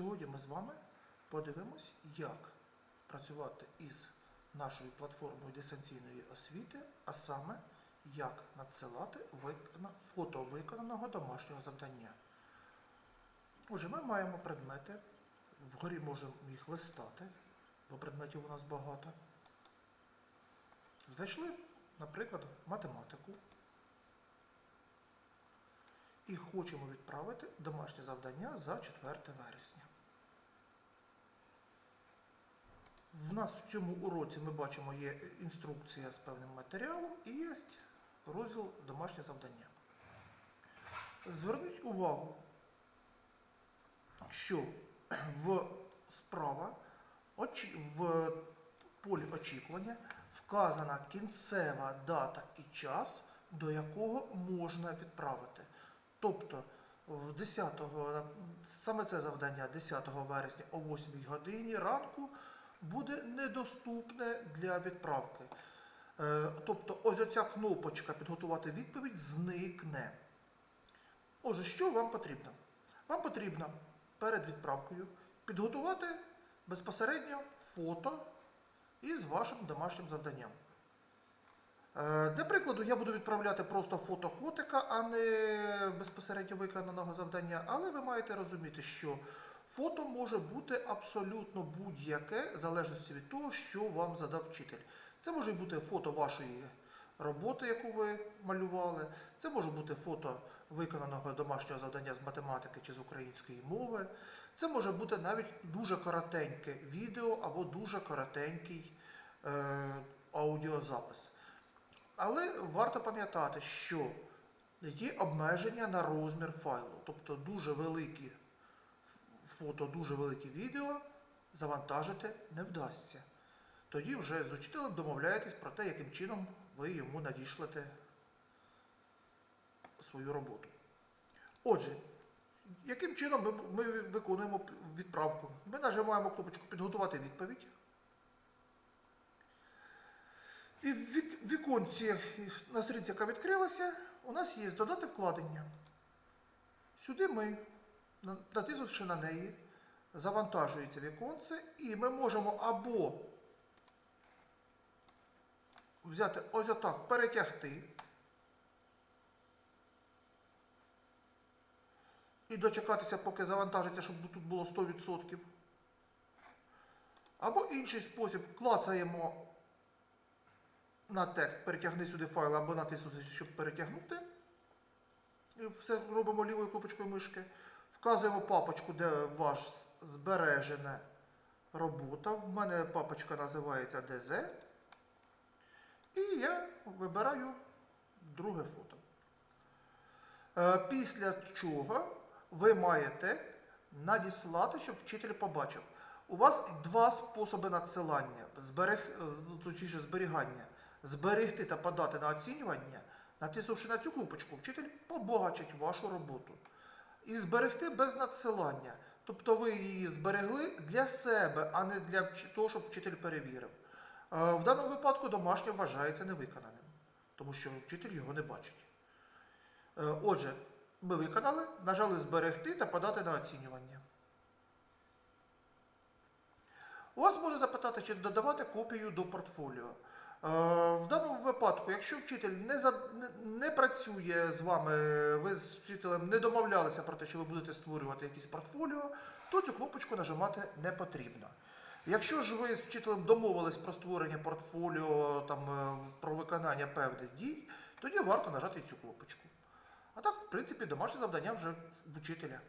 Сьогодні ми з вами подивимось, як працювати із нашою платформою дистанційної освіти, а саме як надсилати фото виконаного домашнього завдання. Отже, ми маємо предмети, вгорі можемо їх листати, бо предметів у нас багато. Знайшли, наприклад, математику. І хочемо відправити домашнє завдання за 4 вересня. В нас в цьому уроці ми бачимо є інструкція з певним матеріалом і є розділ домашнє завдання. Зверніть увагу, що в справа в полі очікування вказана кінцева дата і час, до якого можна відправити. Тобто 10, саме це завдання 10 вересня о 8 годині ранку буде недоступне для відправки. Е, Тобто ось оця кнопочка підготувати відповідь зникне. Отже, що вам потрібно? Вам потрібно перед відправкою підготувати безпосередньо фото із вашим домашнім завданням. Е, Для прикладу, я буду відправляти просто фото котика, а не безпосередньо виконаного завдання. Але ви маєте розуміти, що фото може бути абсолютно будь-яке, в залежності від того, що вам задав вчитель. Це може бути фото вашої роботи, яку ви малювали. Це може бути фото виконаного домашнього завдання з математики чи з української мови. Це може бути навіть дуже коротеньке відео або дуже коротенький е, аудіозапис. Але варто пам'ятати, що є обмеження на розмір файлу, тобто дуже великі фото, дуже великі відео завантажити не вдасться. Тоді вже з учителем домовляєтесь про те, яким чином ви йому надішлете свою роботу. Отже, яким чином ми, ми виконуємо відправку? Ми нажимаємо кнопочку Підготувати відповідь. І в віконці на сторінці, яка відкрилася, у нас є додати вкладення. Сюди ми, натиснувши на неї, завантажується віконце, і ми можемо або взяти ось отак, перетягти і дочекатися, поки завантажиться, щоб тут було 100%. Або інший спосіб клацаємо на текст, перетягни сюди файл або натиснути, щоб перетягнути. І все робимо лівою кнопочкою мишки. Вказуємо папочку, де ваш збережена робота. В мене папочка називається DZ. І я вибираю друге фото. Е, Після чого ви маєте надіслати, щоб вчитель побачив. У вас два способи надсилання, зберег, точніше зберігання. Зберегти та подати на оцінювання, натиснувши на цю кнопочку, вчитель побачить вашу роботу. І зберегти без надсилання. Тобто ви її зберегли для себе, а не для того, щоб вчитель перевірив. Е, В даному випадку домашнє вважається невиконаним, тому що вчитель його не бачить. Е, Отже, ми виконали, нажали зберегти та подати на оцінювання. У вас може запитати, чи додавати копію до портфоліо. Е, В даному випадку, якщо вчитель не, за, не, не працює з вами, ви з вчителем не домовлялися про те, що ви будете створювати якісь портфоліо, то цю кнопочку нажимати не потрібно. Якщо ж ви з вчителем домовились про створення портфоліо, там, е, про виконання певних дій, тоді варто нажати цю кнопочку. А так, в принципі, домашнє завдання вже в учителя.